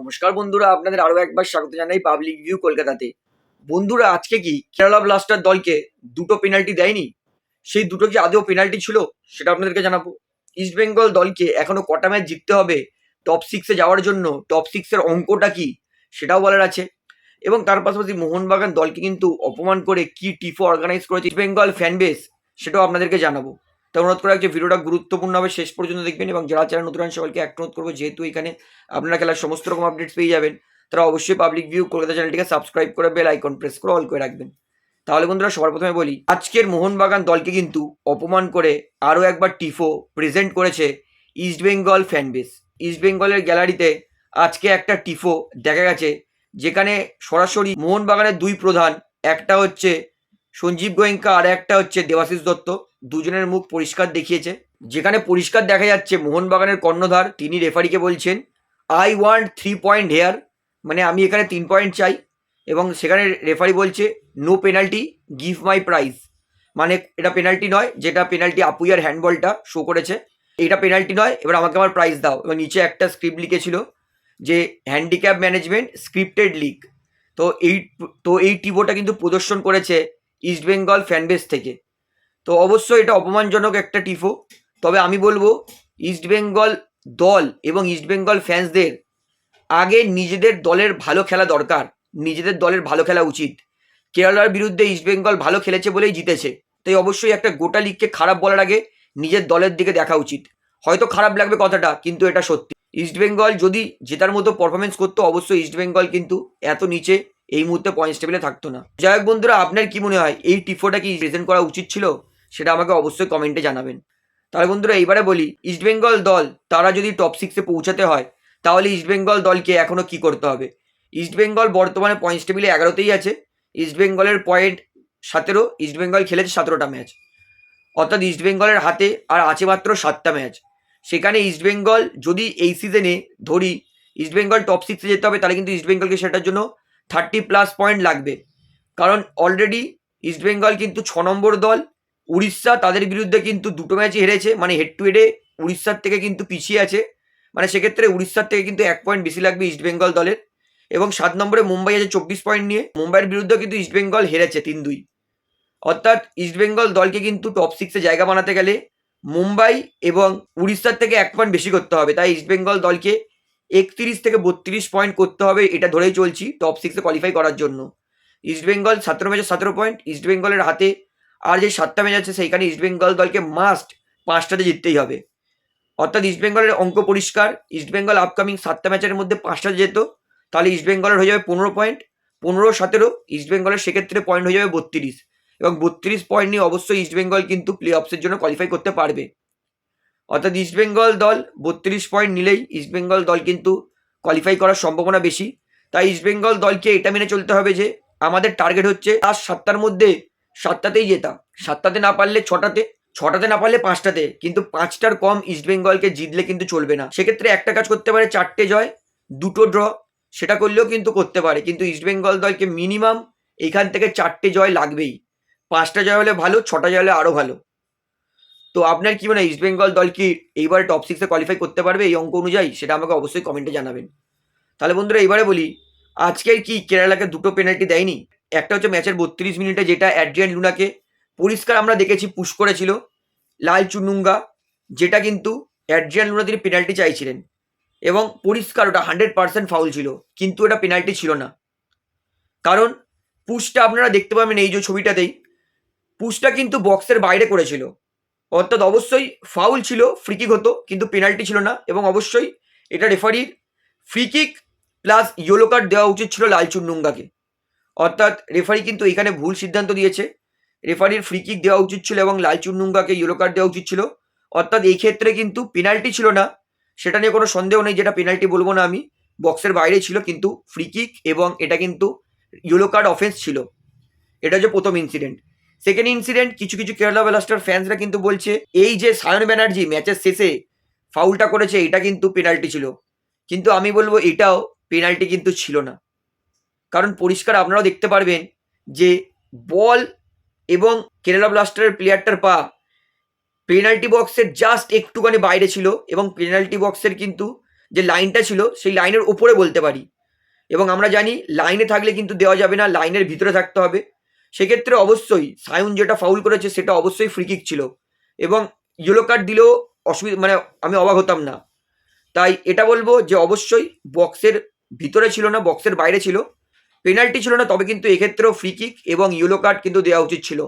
নমস্কার বন্ধুরা, আপনাদের আরও একবার স্বাগত জানাই পাবলিক ভিউ কলকাতাতে। বন্ধুরা, আজকে কি কেরালা ব্লাস্টার দলকে দুটো পেনাল্টি দেয়নি? সেই দুটো কি আদৌ পেনাল্টি ছিল? সেটা আপনাদেরকে জানাব। ইস্ট বেঙ্গল দলকে এখনও কটা ম্যাচ জিততে হবে টপ সিক্সে যাওয়ার জন্য? টপ সিক্সের অঙ্কটা কি? সেটাও বলার আছে। এবং তার পাশাপাশি মোহনবাগান দলকে কিন্তু অপমান করে কি টিফো অর্গানাইজ করেছে ইস্ট বেঙ্গল ফ্যান বেস সেটাও আপনাদেরকে জানাব। তো অনুরোধ করে রাখছি ভিডিওটা গুরুত্বপূর্ণ হবে। শেষ পর্যন্ত দেখবেন এবং যারা চ্যানেল নতুন সকলকে এক অনুরোধ করব, যেহেতু এখানে আপনারা খেলার সমস্ত রকম আপডেটস পেয়ে যাবেন, তারা অবশ্যই পাবলিক ভিউ কলকাতা চ্যানেলটিকে সাবস্ক্রাইব করে বেল আইকন প্রেস করে অল করে রাখবেন। তাহলে বন্ধুরা সবার প্রথমে বলি, আজকের মোহনবাগান দলকে কিন্তু অপমান করে আরও একবার টিফো প্রেজেন্ট করেছে east Bengal fan base East বেঙ্গলের গ্যালারিতে আজকে একটা টিফো দেখা গেছে, যেখানে সরাসরি মোহনবাগানের দুই প্রধান, একটা হচ্ছে সঞ্জীব গোয়েঙ্কা আর একটা হচ্ছে দেবাশিস দত্ত। দুজনের মুখ পরিষ্কার দেখিয়েছে। যেখানে পরিষ্কার দেখা যাচ্ছে মোহনবাগানের কর্ণধার, তিনি রেফারিকে বলছেন I want three point here মানে আমি এখানে তিন পয়েন্ট চাই। এবং সেখানে রেফারি বলছে no penalty give my prize মানে এটা পেনাল্টি নয়, যেটা পেনাল্টি আপুইয়ার হ্যান্ডবলটা শো করেছে। এটা পেনাল্টি নয়, এবার আমাকে আমার প্রাইজ দাও। এবং নিচে একটা স্ক্রিপ্ট লিখেছিল যে হ্যান্ডিক্যাপ ম্যানেজমেন্ট স্ক্রিপ্টেড লিগ তো এই তো এই টিভোটা কিন্তু প্রদর্শন করেছে ইস্ট বেঙ্গল ফ্যানবেস থেকে। তো অবশ্যই এটা অপমানজনক একটা টিফো তবে আমি বলব ইস্ট বেঙ্গল দল এবং ইস্ট বেঙ্গল ফ্যান্সদের আগে নিজেদের দলের ভালো খেলা দরকার। নিজেদের দলের ভালো খেলা উচিত। কেরালার বিরুদ্ধে ইস্ট বেঙ্গল ভালো খেলেছে বলেই জিতেছে। তাই অবশ্যই একটা গোটা লিগকে খারাপ বলার আগে নিজের দলের দিকে দেখা উচিত। হয়তো খারাপ লাগবে কথাটা, কিন্তু এটা সত্যি। ইস্ট বেঙ্গল যদি জেতার মতো পারফরমেন্স করতো, অবশ্যই ইস্ট বেঙ্গল কিন্তু এত নিচে এই মুহূর্তে পয়েন্টস টেবিলে থাকতো না। যাই হোক বন্ধুরা, আপনার কি মনে হয়? এই টিফোটা কি প্রেজেন্ট করা উচিত ছিল? সেটা আমাকে অবশ্যই কমেন্টে জানাবেন। তাহলে বন্ধুরা, এইবারে বলি ইস্ট বেঙ্গল দল, তারা যদি টপ সিক্সে পৌঁছাতে হয়, তাহলে ইস্ট বেঙ্গল দলকে এখনও কি করতে হবে? ইস্ট বেঙ্গল বর্তমানে পয়েন্টস টেবিলে এগারোতেই আছে ইস্ট বেঙ্গলের পয়েন্ট সতেরো ইস্ট বেঙ্গল খেলেছে সতেরোটা ম্যাচ অর্থাৎ ইস্ট বেঙ্গলের হাতে আর আছে মাত্র সাতটা ম্যাচ সেখানে ইস্ট বেঙ্গল যদি এই সিজনে ধরি ইস্ট বেঙ্গল টপ সিক্সে যেতে হবে, তাহলে কিন্তু ইস্ট বেঙ্গলকে সেটার জন্য থার্টি প্লাস পয়েন্ট লাগবে। কারণ অলরেডি ইস্ট বেঙ্গল কিন্তু ছ নম্বর দল উড়িষ্যা তাদের বিরুদ্ধে কিন্তু দুটো ম্যাচই হেরেছে মানে হেড টু হেডে উড়িষ্যার থেকে কিন্তু পিছিয়ে আছে। মানে সেক্ষেত্রে উড়িষ্যার থেকে কিন্তু এক পয়েন্ট বেশি লাগবে ইস্ট বেঙ্গল দলের। এবং সাত নম্বরে মুম্বাই আছে চব্বিশ পয়েন্ট নিয়ে। মুম্বাইয়ের বিরুদ্ধে কিন্তু ইস্ট বেঙ্গল হেরেছে তিন দুই। অর্থাৎ ইস্ট বেঙ্গল দলকে কিন্তু টপ সিক্সে জায়গা বানাতে গেলে মুম্বাই এবং উড়িষ্যার থেকে এক পয়েন্ট বেশি করতে হবে। তাই ইস্ট বেঙ্গল দলকে একত্রিশ থেকে বত্রিশ পয়েন্ট করতে হবে, এটা ধরেই চলছি টপ সিক্সে কোয়ালিফাই করার জন্য। ইস্ট বেঙ্গল সতেরো ম্যাচে সতেরো পয়েন্ট ইস্ট বেঙ্গলের হাতে আর যে সাতটা ম্যাচ আছে, সেইখানে ইস্ট বেঙ্গল দলকে মাস্ট পাঁচটাতে জিততেই হবে। অর্থাৎ ইস্ট বেঙ্গলের অঙ্ক পরিষ্কার। ইস্ট বেঙ্গল আপকামিং সাতটা ম্যাচের মধ্যে পাঁচটা যেত, তাহলে ইস্ট বেঙ্গলের হয়ে যাবে পনেরো পয়েন্ট পনেরো সতেরো ইস্ট বেঙ্গলের সেক্ষেত্রে পয়েন্ট হয়ে যাবে বত্রিশ। এবং বত্রিশ পয়েন্ট নিয়ে অবশ্যই ইস্ট বেঙ্গল কিন্তু প্লে অফসের জন্য কোয়ালিফাই করতে পারবে। অর্থাৎ ইস্ট বেঙ্গল দল বত্রিশ পয়েন্ট নিলেই ইস্ট বেঙ্গল দল কিন্তু কোয়ালিফাই করার সম্ভাবনা বেশি। তাই ইস্ট বেঙ্গল দলকে এটা মেনে চলতে হবে যে, আমাদের টার্গেট হচ্ছে আর সাতটার মধ্যে সাতটাতেই যেতাম। সাতটাতে না পারলে ছটাতে ছটাতে না পারলে পাঁচটাতে। কিন্তু পাঁচটার কম ইস্ট বেঙ্গলকে জিতলে কিন্তু চলবে না। সেক্ষেত্রে একটা কাজ করতে পারে, চারটে জয়, দুটো ড্র সেটা করলেও কিন্তু করতে পারে। কিন্তু ইস্ট বেঙ্গল দলকে মিনিমাম এইখান থেকে চারটে জয় লাগবেই। পাঁচটা জয় হলে ভালো, ছটা জয় হলে আরও ভালো। তো আপনার কি মনে হয় ইস্ট বেঙ্গল দল কি এইবার টপ সিক্সে কোয়ালিফাই করতে পারবে এই অঙ্ক অনুযায়ী? সেটা আমাকে অবশ্যই কমেন্টে জানাবেন। তাহলে বন্ধুরা, এইবারে বলি, আজকের কি, কেরালাকে দুটো পেনাল্টি দেয়নি? একটা হচ্ছে ম্যাচের বত্রিশ মিনিটে যেটা অ্যাড্রিয়ান লুনাকে পরিষ্কার আমরা দেখেছি পুশ করেছিল, লাল চুনুঙ্গা, যেটা কিন্তু অ্যাড্রিয়ান লুনা তিনি পেনাল্টি চাইছিলেন। এবং পরিষ্কার ওটা হান্ড্রেড পার্সেন্ট ফাউল ছিল, কিন্তু এটা পেনাল্টি ছিল না। কারণ পুশটা আপনারা দেখতে পাবেন এই যে ছবিটাতেই, পুশটা কিন্তু বক্সের বাইরে করেছিল। অর্থাৎ অবশ্যই ফাউল ছিল ফ্রিকিক হতো, কিন্তু পেনাল্টি ছিল না। এবং অবশ্যই এটা রেফারির ফ্রিকিক প্লাস ইয়েলো কার্ড দেওয়া উচিত ছিল লাল চুন্নুঙ্গাকে অর্থাৎ রেফারি কিন্তু এখানে ভুল সিদ্ধান্ত দিয়েছে। রেফারির ফ্রিকিক দেওয়া উচিত ছিল এবং লাল চুন্নুঙ্গাকে ইয়েলো কার্ড দেওয়া উচিত ছিল। অর্থাৎ এই ক্ষেত্রে কিন্তু পেনাল্টি ছিল না। সেটা নিয়ে কোনো সন্দেহ নেই, যেটা পেনাল্টি বলব না আমি। বক্সের বাইরে ছিল কিন্তু ফ্রিকিক এবং এটা কিন্তু ইয়েলো কার্ড অফেন্স ছিল। এটা হচ্ছে প্রথম ইনসিডেন্ট সেকেন্ড ইনসিডেন্ট কিছু কিছু কেরালা ব্লাস্টার ফ্যান্সরা কিন্তু বলছে, এই যে সায়ন ব্যানার্জি ম্যাচের শেষে ফাউলটা করেছে, এটা কিন্তু পেনাল্টি ছিল। কিন্তু আমি বলব এটাও পেনাল্টি কিন্তু ছিল না। কারণ পরিষ্কার আপনারাও দেখতে পারবেন যে বল এবং কেরালা ব্লাস্টারের প্লেয়ারটার পা পেনাল্টি বক্সের জাস্ট একটুখানি বাইরে ছিল এবং পেনাল্টি বক্সের কিন্তু যে লাইনটা ছিল সেই লাইনের ওপরে বলতে পারি। এবং আমরা জানি লাইনে থাকলে কিন্তু দেওয়া যাবে না লাইনের ভিতরে থাকতে হবে। সেক্ষেত্রে অবশ্যই সায়ুন যেটা ফাউল করেছে সেটা অবশ্যই ফ্রি কিক ছিল এবং ইয়েলো কার্ড দিলেও অসুবিধা মানে আমি অবাক হতাম না। তাই এটা বলব যে অবশ্যই বক্সের ভিতরে ছিল না বক্সের বাইরে ছিল। পেনাল্টি ছিল না, তবে কিন্তু এক্ষেত্রেও ফ্রি কিক এবং ইয়েলো কার্ড কিন্তু দেওয়া উচিত ছিল।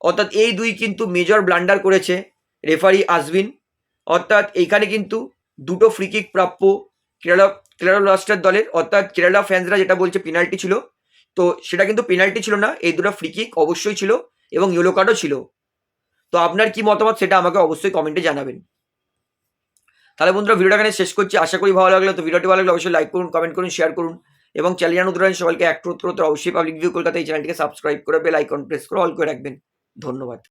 অর্থাৎ এই দুই কিন্তু মেজর ব্লান্ডার করেছে রেফারি আসবিন অর্থাৎ এইখানে কিন্তু দুটো ফ্রি কিক প্রাপ্য কেরালা কেরালা ব্লাস্টার দলের। অর্থাৎ কেরালা ফ্যান্সরা যেটা বলছে পেনাল্টি ছিল। তো সেটা কিন্তু পেনাল্টি ছিল না, এই দুটো ফ্রি কিক অবশ্যই ছিল এবং ইয়েলো কার্ডও ছিল। তো আপনার কি মতামত সেটা আমাকে অবশ্যই কমেন্টে জানাবেন। তাহলে বন্ধুরা, ভিডিওটা এখানে শেষ করছি। আশা করি ভালো লাগল। তো ভিডিওটি ভালো লাগলে অবশ্যই লাইক করুন কমেন্ট করুন শেয়ার করুন। এবং চ্যানেল হলে সবাইকে এক অবশ্যই পাবলিক ভিউ কলকাতা এই চ্যানেলটিকে সাবস্ক্রাইব করে বেল আইকন প্রেস করে অল করে রাখবেন। ধন্যবাদ।